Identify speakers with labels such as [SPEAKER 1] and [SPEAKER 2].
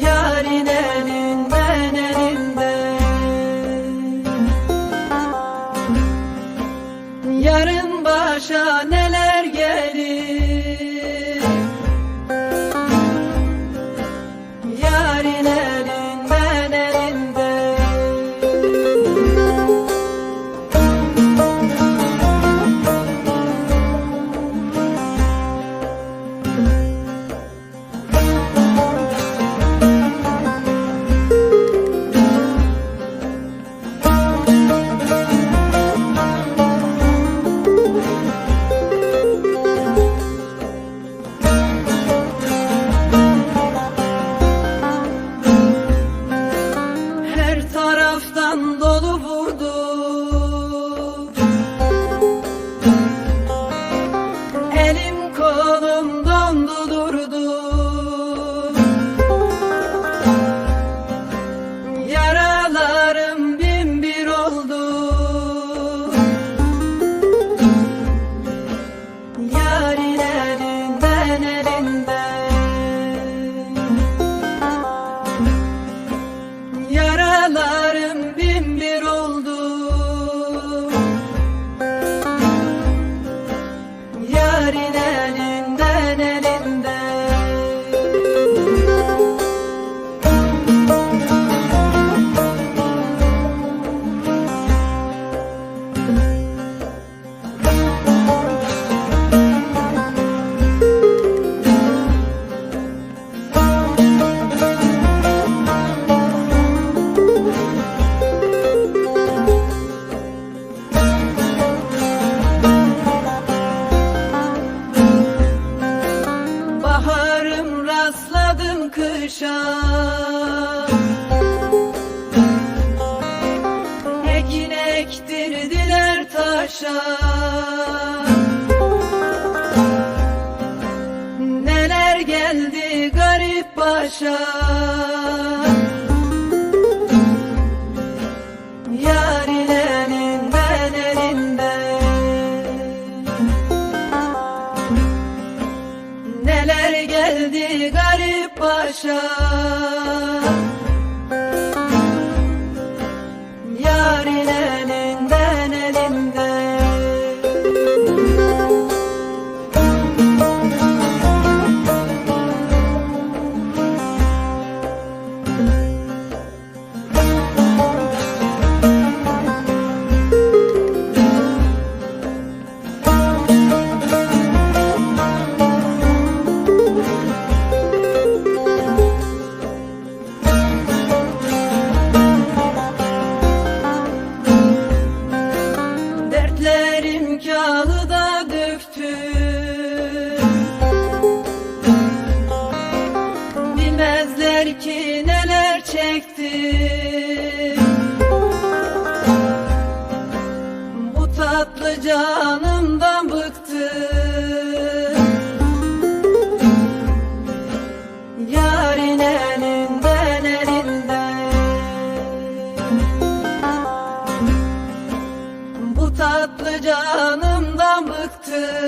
[SPEAKER 1] Yarın elinden elinden Yarın başa ne Baharım rastladım kışa. Ekin ektirdiler taşa. Neler geldi garip başa. Yarın garip başa bilmezler ki neler çekti. Bu tatlı canımdan bıktı. Yarın elinden elinden. Bu tatlı canımdan bıktı.